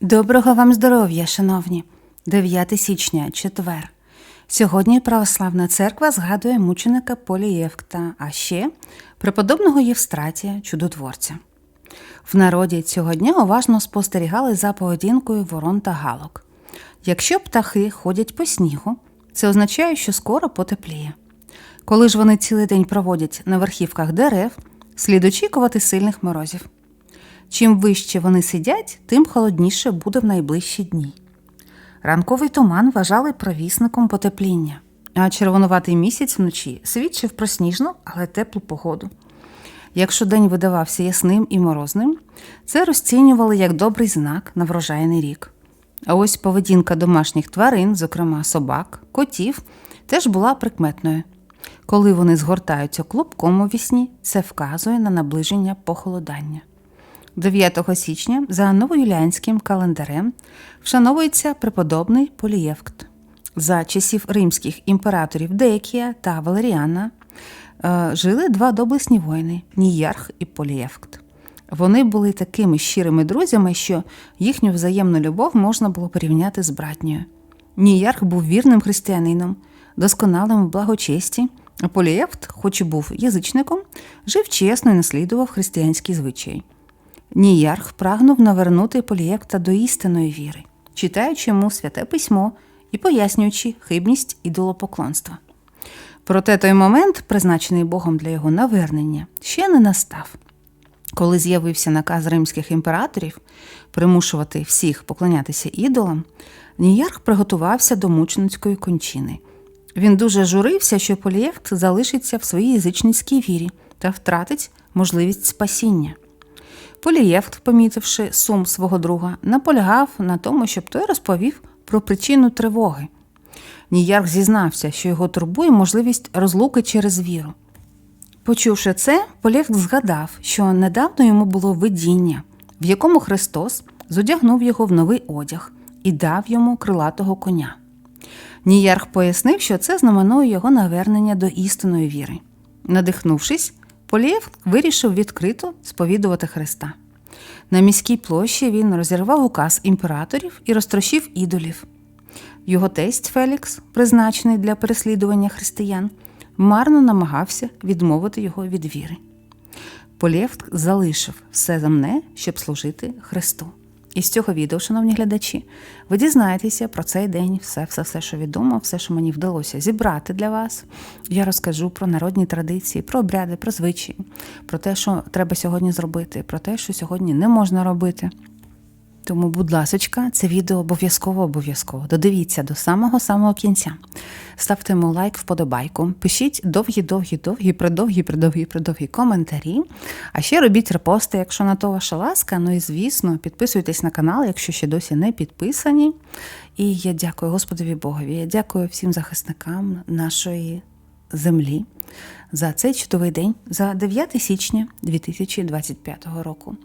Доброго вам здоров'я, шановні! 9 січня, четвер. Сьогодні Православна церква згадує мученика Полієвкта, а ще преподобного Євстратія, чудотворця. В народі цього дня уважно спостерігали за поведінкою ворон та галок. Якщо птахи ходять по снігу, це означає, що скоро потепліє. Коли ж вони цілий день проводять на верхівках дерев, слід очікувати сильних морозів. Чим вище вони сидять, тим холодніше буде в найближчі дні. Ранковий туман вважали провісником потепління, а червонуватий місяць вночі свідчив про сніжну, але теплу погоду. Якщо день видавався ясним і морозним, це розцінювали як добрий знак на врожайний рік. А ось поведінка домашніх тварин, зокрема собак, котів, теж була прикметною. Коли вони згортаються клубком у вісні, це вказує на наближення похолодання. 9 січня за новоюліанським календарем вшановується преподобний Полієвкт. За часів римських імператорів Декія та Валеріана е, жили два доблесні воїни Ніярх і Полієвкт. Вони були такими щирими друзями, що їхню взаємну любов можна було порівняти з братньою. Ніярх був вірним християнином, досконалим в благочесті, а Полієвкт, хоч і був язичником, жив чесно і наслідував християнські звичаї. Ніярх прагнув навернути Полієвкта до істинної віри, читаючи йому святе письмо і пояснюючи хибність ідолопоклонства. Проте той момент, призначений Богом для його навернення, ще не настав. Коли з'явився наказ римських імператорів примушувати всіх поклонятися ідолам, Ніярх приготувався до мученицької кончини. Він дуже журився, що Полієвкт залишиться в своїй язичницькій вірі та втратить можливість спасіння. Полієвт, помітивши сум свого друга, наполягав на тому, щоб той розповів про причину тривоги. Ніярх зізнався, що його турбує можливість розлуки через віру. Почувши це, Полєвт згадав, що недавно йому було видіння, в якому Христос зодягнув його в новий одяг і дав йому крилатого коня. Ніярх пояснив, що це знаменує його навернення до істинної віри. Надихнувшись, Полієв вирішив відкрито сповідувати Христа. На міській площі він розірвав указ імператорів і розтрощив ідолів. Його тесть Фелікс, призначений для переслідування християн, марно намагався відмовити його від віри. Полєвт залишив все земне, щоб служити Христу. І з цього відео, шановні глядачі, ви дізнаєтеся про цей день все, все, все, що відомо, все, що мені вдалося зібрати для вас. Я розкажу про народні традиції, про обряди, про звичаї, про те, що треба сьогодні зробити, про те, що сьогодні не можна робити. Тому, будь ласочка, це відео обов'язково обов'язково. Додивіться до самого самого кінця. Ставте йому лайк, вподобайку, пишіть довгі, довгі, довгі, придовгі, придовгі, придовгі коментарі. А ще робіть репости, якщо на то ваша ласка. Ну і звісно, підписуйтесь на канал, якщо ще досі не підписані. І я дякую Господові Богові. Я дякую всім захисникам нашої землі за цей чудовий день, за 9 січня 2025 року.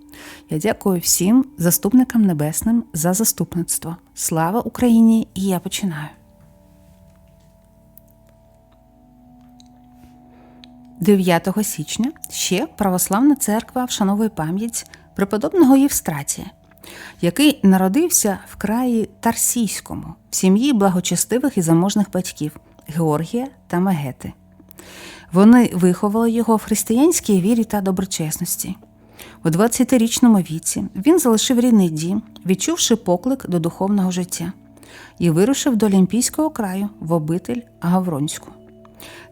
Я дякую всім заступникам небесним за заступництво. Слава Україні! І я починаю. 9 січня ще Православна церква вшановує пам'ять преподобного Євстратія, який народився в краї Тарсійському, в сім'ї благочестивих і заможних батьків Георгія та Мегети. Вони виховали його в християнській вірі та доброчесності. У 20-річному віці він залишив рідний дім, відчувши поклик до духовного життя, і вирушив до Олімпійського краю в обитель Гавронську.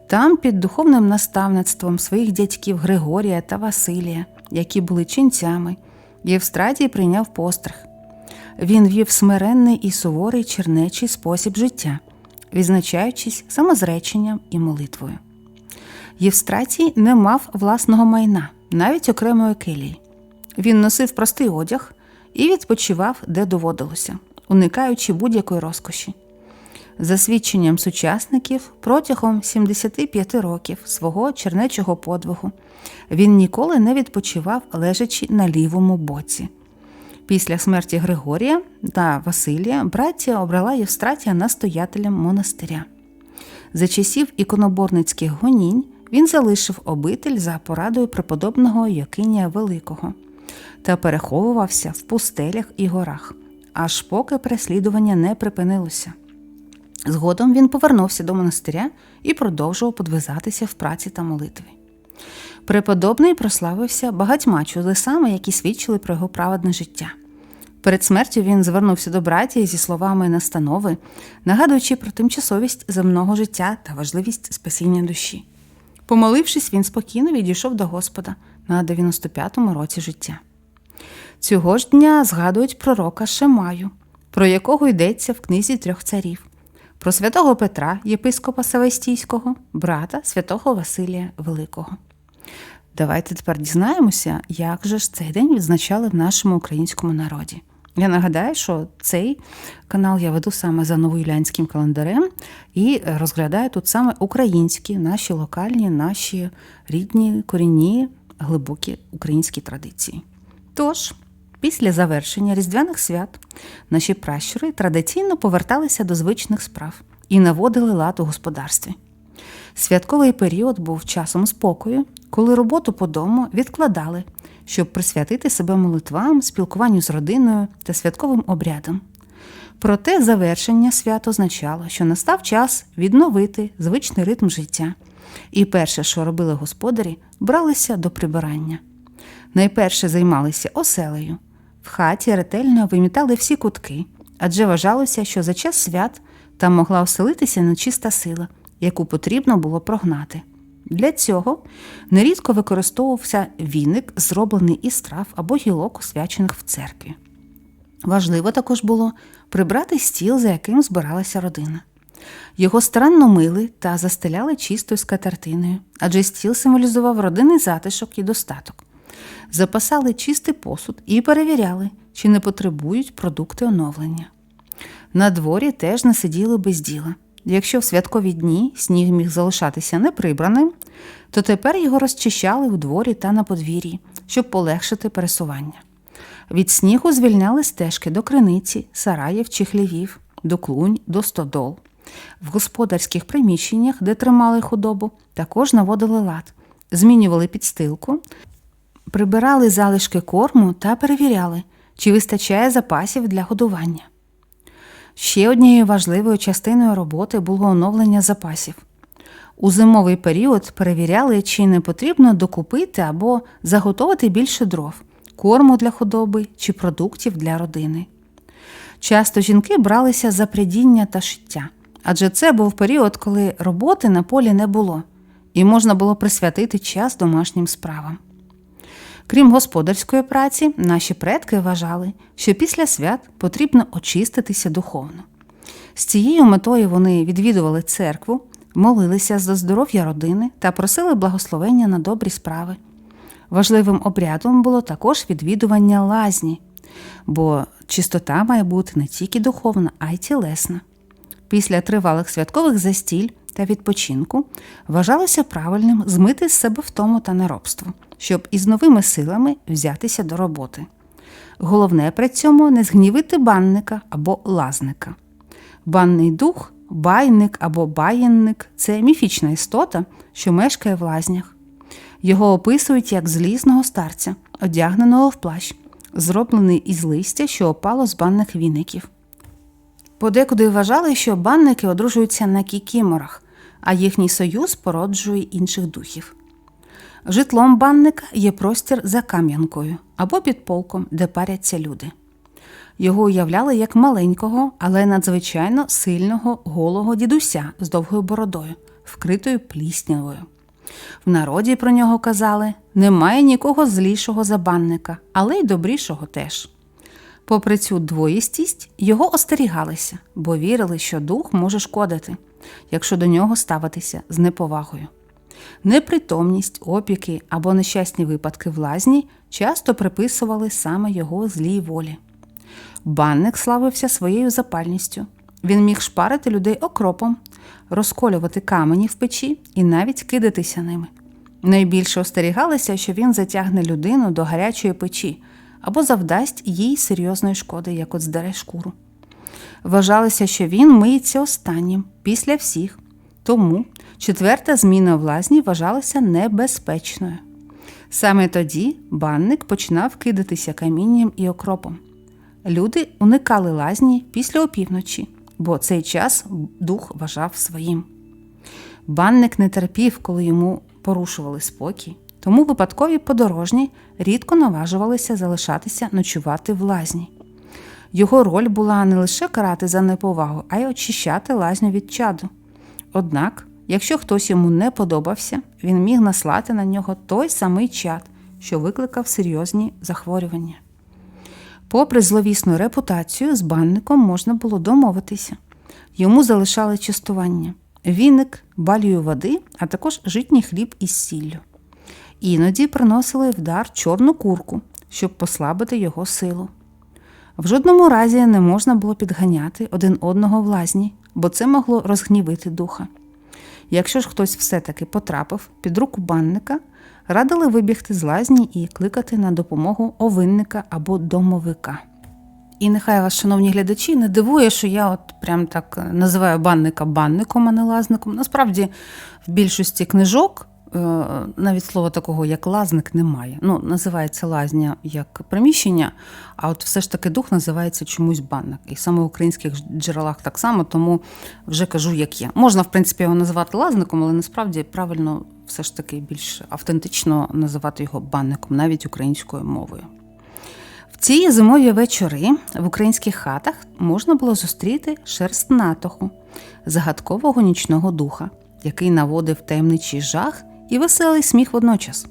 Там, під духовним наставництвом своїх дядьків Григорія та Василія, які були ченцями, Євстратій прийняв постриг. Він вів смиренний і суворий чернечий спосіб життя, відзначаючись самозреченням і молитвою. Євстратій не мав власного майна, навіть окремої келії. Він носив простий одяг і відпочивав, де доводилося, уникаючи будь-якої розкоші. За свідченням сучасників, протягом 75 років свого чернечого подвигу він ніколи не відпочивав, лежачи на лівому боці. Після смерті Григорія та Василія браття обрала Євстратія настоятелем монастиря. За часів іконоборницьких гонінь він залишив обитель за порадою преподобного Якинія Великого та переховувався в пустелях і горах, аж поки переслідування не припинилося. Згодом він повернувся до монастиря і продовжував подвизатися в праці та молитві. Преподобний прославився багатьма чудесами, які свідчили про його праведне життя. Перед смертю він звернувся до братії зі словами настанови, нагадуючи про тимчасовість земного життя та важливість спасіння душі. Помолившись, він спокійно відійшов до Господа на 95-му році життя. Цього ж дня згадують пророка Шемаю, про якого йдеться в книзі трьох царів, про святого Петра, єпископа Савестійського, брата святого Василія Великого. Давайте тепер дізнаємося, як же ж цей день відзначали в нашому українському народі. Я нагадаю, що цей канал я веду саме за новоюлянським календарем і розглядаю тут саме українські, наші локальні, наші рідні, корінні, глибокі українські традиції. Тож, після завершення різдвяних свят наші пращури традиційно поверталися до звичних справ і наводили лад у господарстві. Святковий період був часом спокою, коли роботу по дому відкладали, щоб присвятити себе молитвам, спілкуванню з родиною та святковим обрядам. Проте завершення свят означало, що настав час відновити звичний ритм життя. І перше, що робили господарі, бралися до прибирання. Найперше займалися оселею. В хаті ретельно вимітали всі кутки, адже вважалося, що за час свят там могла оселитися нечиста сила, яку потрібно було прогнати. Для цього нерідко використовувався віник, зроблений із трав або гілок, освячених в церкві. Важливо також було прибрати стіл, за яким збиралася родина. Його старанно мили та застеляли чистою скатертиною, адже стіл символізував родинний затишок і достаток. Запасали чистий посуд і перевіряли, чи не потребують продукти оновлення. На дворі теж не сиділи без діла. Якщо в святкові дні сніг міг залишатися неприбраним, то тепер його розчищали в дворі та на подвір'ї, щоб полегшити пересування. Від снігу звільняли стежки до криниці, сараїв чи хлівів, до клунь, до стодол. В господарських приміщеннях, де тримали худобу, також наводили лад, змінювали підстилку, прибирали залишки корму та перевіряли, чи вистачає запасів для годування. Ще однією важливою частиною роботи було оновлення запасів. У зимовий період перевіряли, чи не потрібно докупити або заготовити більше дров, корму для худоби чи продуктів для родини. Часто жінки бралися за придіння та шиття, адже це був період, коли роботи на полі не було, і можна було присвятити час домашнім справам. Крім господарської праці, наші предки вважали, що після свят потрібно очиститися духовно. З цією метою вони відвідували церкву, молилися за здоров'я родини та просили благословення на добрі справи. Важливим обрядом було також відвідування лазні, бо чистота має бути не тільки духовна, а й тілесна. Після тривалих святкових застіль та відпочинку вважалося правильним змити з себе втому та неробство, щоб із новими силами взятися до роботи. Головне при цьому не згнівити банника або лазника. Банний дух, байник або баїнник це міфічна істота, що мешкає в лазнях. Його описують як злісного старця, одягненого в плащ, зроблений із листя, що опало з банних віників. Подекуди вважали, що банники одружуються на кікіморах, а їхній союз породжує інших духів. Житлом банника є простір за кам'янкою або під полком, де паряться люди. Його уявляли як маленького, але надзвичайно сильного голого дідуся з довгою бородою, вкритою пліснявою. В народі про нього казали немає нікого злішого за банника, але й добрішого теж. Попри цю двоїстість, його остерігалися, бо вірили, що дух може шкодити, якщо до нього ставитися з неповагою. Непритомність, опіки або нещасні випадки в лазні часто приписували саме його злій волі. Банник славився своєю запальністю. Він міг шпарити людей окропом, розколювати камені в печі і навіть кидатися ними. Найбільше остерігалися, що він затягне людину до гарячої печі або завдасть їй серйозної шкоди, як от здере шкуру. Вважалося, що він миється останнім після всіх, тому четверта зміна в лазні вважалася небезпечною. Саме тоді банник починав кидатися камінням і окропом. Люди уникали лазні після опівночі, бо цей час дух вважав своїм. Банник не терпів, коли йому порушували спокій, тому випадкові подорожні рідко наважувалися залишатися ночувати в лазні. Його роль була не лише карати за неповагу, а й очищати лазню від чаду. Однак, якщо хтось йому не подобався, він міг наслати на нього той самий чад, що викликав серйозні захворювання. Попри зловісну репутацію, з банником можна було домовитися. Йому залишали частування віник, балію води, а також житній хліб із сіллю. Іноді приносили в дар чорну курку, щоб послабити його силу. В жодному разі не можна було підганяти один одного в бо це могло розгнівити духа. Якщо ж хтось все-таки потрапив під руку банника, радили вибігти з лазні і кликати на допомогу овинника або домовика. І нехай вас, шановні глядачі, не дивує, що я от прям так називаю банника банником, а не лазником. Насправді, в більшості книжок навіть слова такого, як лазник, немає. Ну, називається лазня як приміщення, а от все ж таки дух називається чомусь банник. І саме в українських джерелах так само, тому вже кажу, як є. Можна, в принципі, його називати лазником, але насправді правильно все ж таки більш автентично називати його банником, навіть українською мовою. В ці зимові вечори в українських хатах можна було зустріти шерстнатоху, загадкового нічного духа, який наводив таємничий жах і веселий сміх водночас.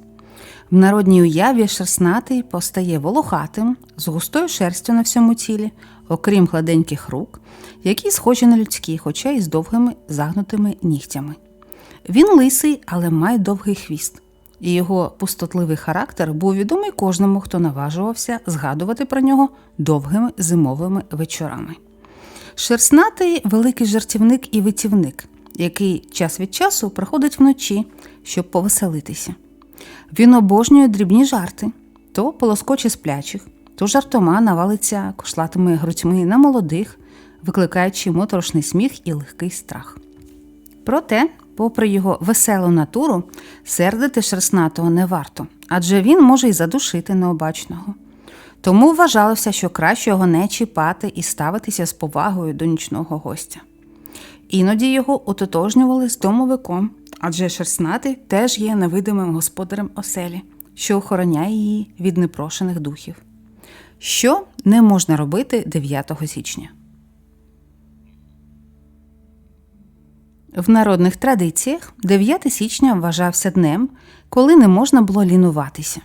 В народній уяві шерстнатий постає волохатим, з густою шерстю на всьому тілі, окрім гладеньких рук, які схожі на людські, хоча й з довгими загнутими нігтями. Він лисий, але має довгий хвіст, і його пустотливий характер був відомий кожному, хто наважувався згадувати про нього довгими зимовими вечорами. Шерстнатий великий жартівник і витівник, який час від часу приходить вночі, щоб повеселитися. Він обожнює дрібні жарти, то полоскоче сплячих, то жартома навалиться кошлатими грудьми на молодих, викликаючи моторошний сміх і легкий страх. Проте, попри його веселу натуру, сердити шерстнатого не варто, адже він може й задушити необачного. Тому вважалося, що краще його не чіпати і ставитися з повагою до нічного гостя. Іноді його ототожнювали з домовиком, адже шерстнатий теж є невидимим господарем оселі, що охороняє її від непрошених духів. Що не можна робити 9 січня? В народних традиціях 9 січня вважався днем, коли не можна було лінуватися.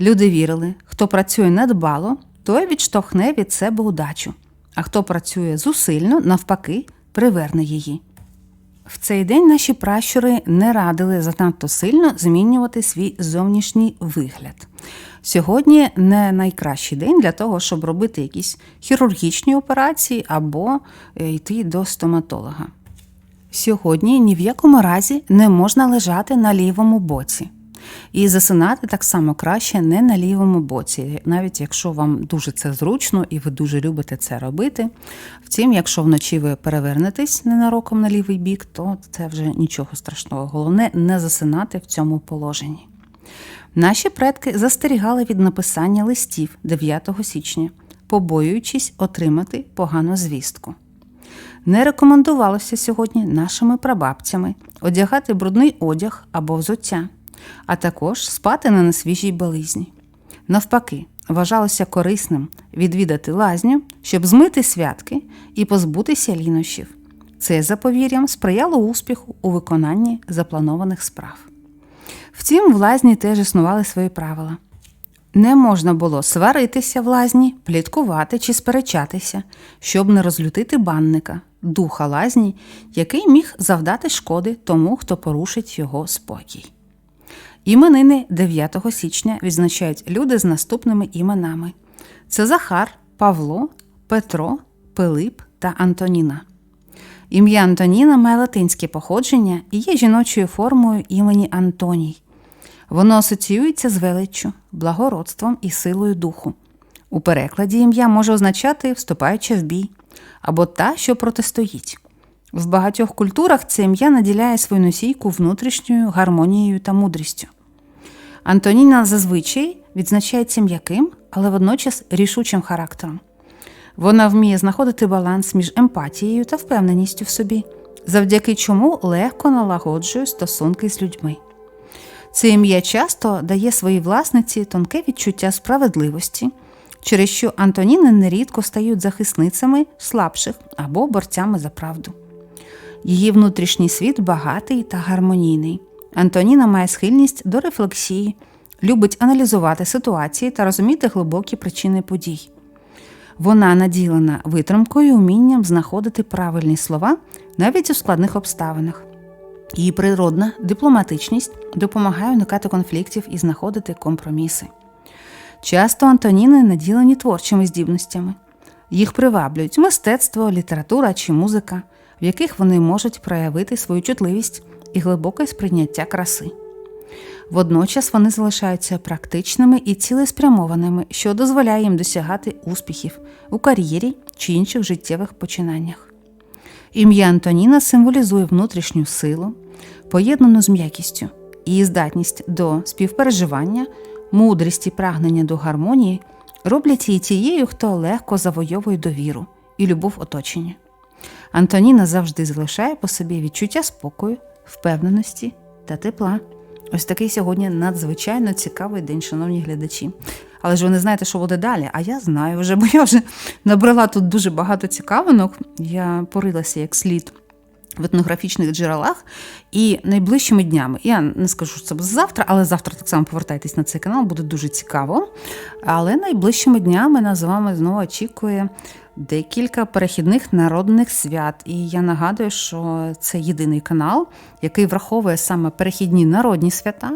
Люди вірили, хто працює недбало, той відштовхне від себе удачу, а хто працює зусильно, навпаки, приверне її. В цей день наші пращури не радили занадто сильно змінювати свій зовнішній вигляд. Сьогодні не найкращий день для того, щоб робити якісь хірургічні операції або е, йти до стоматолога. Сьогодні ні в якому разі не можна лежати на лівому боці. І засинати так само краще не на лівому боці, навіть якщо вам дуже це зручно і ви дуже любите це робити. Втім, якщо вночі ви перевернетесь ненароком на лівий бік, то це вже нічого страшного. Головне не засинати в цьому положенні. Наші предки застерігали від написання листів 9 січня, побоюючись отримати погану звістку. Не рекомендувалося сьогодні нашими прабабцями одягати брудний одяг або взуття, а також спати на несвіжій белизні. Навпаки, вважалося корисним відвідати лазню, щоб змити святки і позбутися лінощів. Це за повір'ям сприяло успіху у виконанні запланованих справ. Втім, в лазні теж існували свої правила. Не можна було сваритися в лазні, пліткувати чи сперечатися, щоб не розлютити банника, духа лазні, який міг завдати шкоди тому, хто порушить його спокій. Іменини 9 січня відзначають люди з наступними іменами: це Захар, Павло, Петро, Пилип та Антоніна. Ім'я Антоніна має латинське походження і є жіночою формою імені Антоній. Воно асоціюється з величчю, благородством і силою духу. У перекладі ім'я може означати вступаючи в бій або та, що протистоїть. В багатьох культурах це ім'я наділяє свою носійку внутрішньою гармонією та мудрістю. Антоніна зазвичай відзначається м'яким, але водночас рішучим характером. Вона вміє знаходити баланс між емпатією та впевненістю в собі, завдяки чому легко налагоджує стосунки з людьми. Це ім'я часто дає своїй власниці тонке відчуття справедливості, через що Антоніни нерідко стають захисницями слабших або борцями за правду. Її внутрішній світ багатий та гармонійний. Антоніна має схильність до рефлексії, любить аналізувати ситуації та розуміти глибокі причини подій. Вона наділена витримкою і умінням знаходити правильні слова навіть у складних обставинах. Її природна дипломатичність допомагає уникати конфліктів і знаходити компроміси. Часто Антоніни наділені творчими здібностями. Їх приваблюють мистецтво, література чи музика, в яких вони можуть проявити свою чутливість і глибоке сприйняття краси. Водночас вони залишаються практичними і цілеспрямованими, що дозволяє їм досягати успіхів у кар'єрі чи інших життєвих починаннях. Ім'я Антоніна символізує внутрішню силу, поєднану з м'якістю, її здатність до співпереживання, мудрість і прагнення до гармонії роблять її тією, хто легко завойовує довіру і любов оточення. Антоніна завжди залишає по собі відчуття спокою, впевненості та тепла. Ось такий сьогодні надзвичайно цікавий день, шановні глядачі. Але ж ви не знаєте, що буде далі. А я знаю вже, бо я вже набрала тут дуже багато цікавинок. Я порилася як слід в етнографічних джерелах. І найближчими днями, я не скажу, що це завтра, але завтра так само повертайтесь на цей канал, буде дуже цікаво. Але найближчими днями нас з вами знову очікує декілька перехідних народних свят. І я нагадую, що це єдиний канал, який враховує саме перехідні народні свята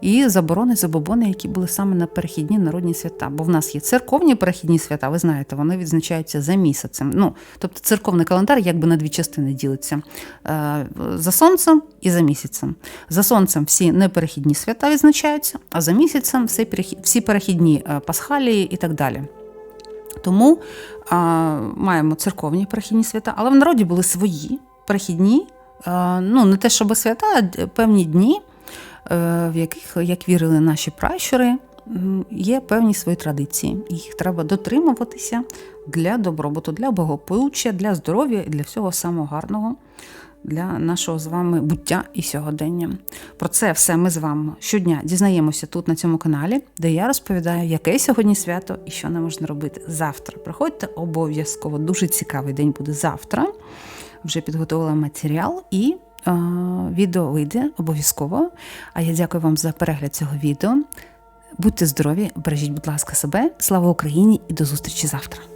і заборони забобони, які були саме на перехідні народні свята. Бо в нас є церковні перехідні свята, ви знаєте, вони відзначаються за місяцем. Ну, тобто церковний календар якби на дві частини ділиться Е, за сонцем і за місяцем. За сонцем всі неперехідні свята відзначаються, а за місяцем всі перехід- всі перехідні е, пасхалії і так далі. Тому а, маємо церковні перехідні свята, але в народі були свої перехідні, а, ну не те, щоб свята, а певні дні, е, в яких, як вірили наші пращури, є певні свої традиції. Їх треба дотримуватися для добробуту, для благополуччя, для здоров'я і для всього самого гарного. Для нашого з вами буття і сьогодення. Про це все ми з вами щодня дізнаємося тут на цьому каналі, де я розповідаю, яке сьогодні свято і що не можна робити завтра. Приходьте обов'язково, дуже цікавий день буде завтра. Вже підготувала матеріал і е, відео вийде обов'язково. А я дякую вам за перегляд цього відео. Будьте здорові, бережіть, будь ласка, себе. Слава Україні і до зустрічі завтра!